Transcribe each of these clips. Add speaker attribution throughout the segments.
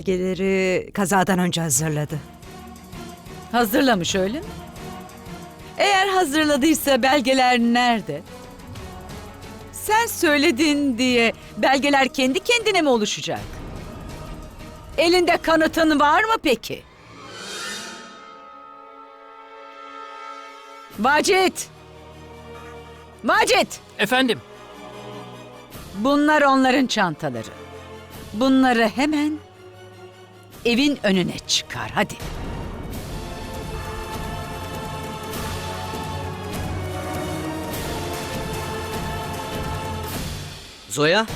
Speaker 1: Belgeleri kazadan önce hazırladı.
Speaker 2: Hazırlamış öyle mi? Eğer hazırladıysa belgeler nerede? Sen söyledin diye belgeler kendi kendine mi oluşacak? Elinde kanıtın var mı peki? Vacit! Vacit!
Speaker 3: Efendim,
Speaker 2: Bunlar onların çantaları. Bunları hemen evin önüne çıkar hadi.
Speaker 4: Zoya?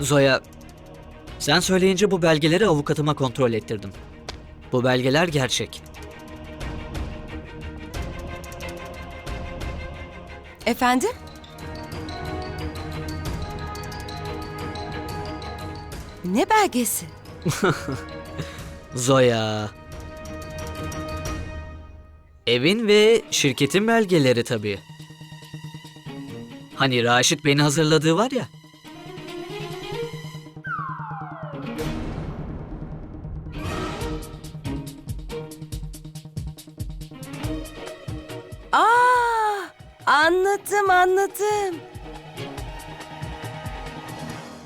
Speaker 4: Zoya, sen söyleyince bu belgeleri avukatıma kontrol ettirdim. Bu belgeler gerçek.
Speaker 5: Efendim? Ne belgesi?
Speaker 4: Zoya. Evin ve şirketin belgeleri tabii. Hani Raşit beni hazırladığı var ya.
Speaker 5: Anladım anladım.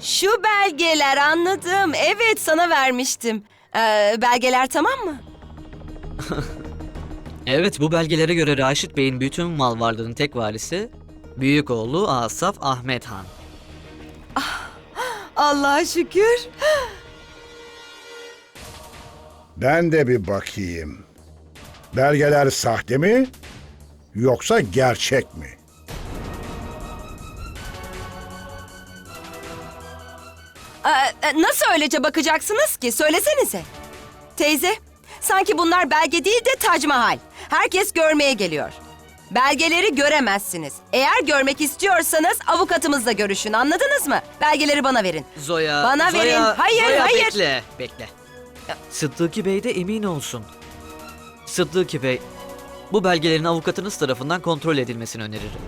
Speaker 5: Şu belgeler anladım. Evet sana vermiştim. Ee, belgeler tamam mı?
Speaker 4: Evet bu belgelere göre Raşit Bey'in bütün mal varlığının tek varisi büyük oğlu Asaf Ahmet Han.
Speaker 5: Allah'a şükür.
Speaker 6: Ben de bir bakayım. Belgeler sahte mi yoksa gerçek mi?
Speaker 5: Ee, e, nasıl öylece bakacaksınız ki? Söylesenize. Teyze, sanki bunlar belge değil de Tac Mahal. Herkes görmeye geliyor. Belgeleri göremezsiniz. Eğer görmek istiyorsanız avukatımızla görüşün. Anladınız mı? Belgeleri bana verin.
Speaker 4: Zoya,
Speaker 5: Bana
Speaker 4: Zoya,
Speaker 5: verin. Hayır,
Speaker 4: Zoya,
Speaker 5: hayır.
Speaker 4: Bekle, bekle. Sıddıki Bey de emin olsun. Sıddıki Bey, bu belgelerin avukatınız tarafından kontrol edilmesini öneririm.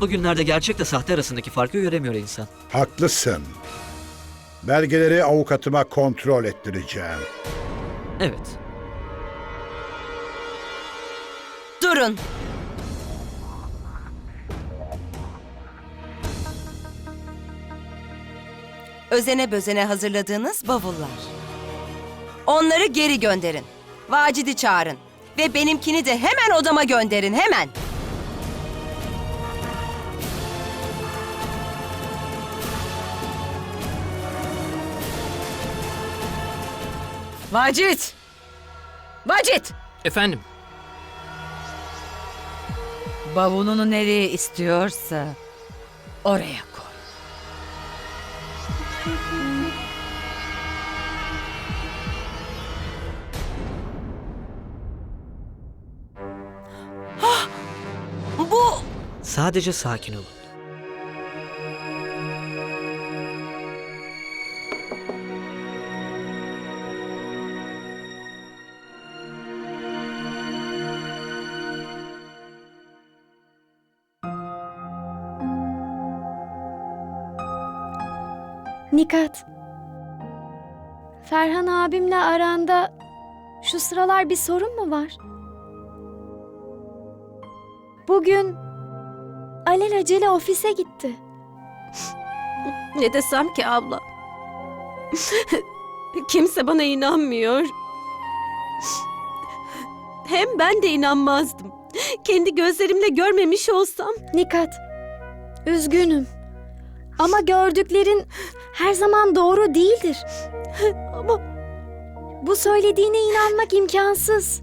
Speaker 4: Bugünlerde gerçekle sahte arasındaki farkı göremiyor insan.
Speaker 6: Haklısın. Belgeleri avukatıma kontrol ettireceğim.
Speaker 4: Evet.
Speaker 5: Durun. Özene bözene hazırladığınız bavullar. Onları geri gönderin. Vacidi çağırın. Ve benimkini de hemen odama gönderin, hemen.
Speaker 2: Vacit! Vacit!
Speaker 3: efendim.
Speaker 2: Bavulunu nereye istiyorsa oraya
Speaker 4: Sadece sakin olun.
Speaker 7: Nikat. Ferhan abimle aranda şu sıralar bir sorun mu var? Bugün alelacele ofise gitti.
Speaker 8: Ne desem ki abla? Kimse bana inanmıyor. Hem ben de inanmazdım. Kendi gözlerimle görmemiş olsam
Speaker 7: Nikat, üzgünüm. Ama gördüklerin her zaman doğru değildir.
Speaker 8: ama
Speaker 7: Bu söylediğine inanmak imkansız.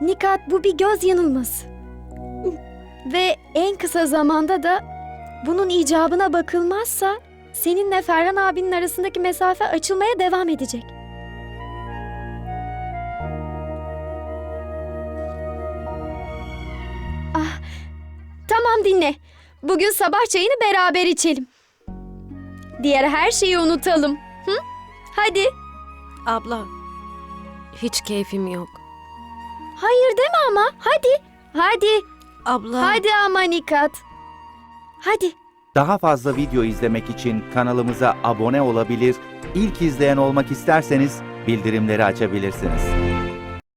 Speaker 7: Nikat bu bir göz yanılması. Ve en kısa zamanda da bunun icabına bakılmazsa seninle Ferhan abinin arasındaki mesafe açılmaya devam edecek. Ah, tamam dinle. Bugün sabah çayını beraber içelim. Diğer her şeyi unutalım. Hı? Hadi.
Speaker 8: abla Hiç keyfim yok.
Speaker 7: Hayır deme ama. Hadi. Hadi.
Speaker 8: Abla.
Speaker 7: Hadi ama Nikat. Hadi.
Speaker 3: Daha fazla video izlemek için kanalımıza abone olabilir, ilk izleyen olmak isterseniz bildirimleri açabilirsiniz.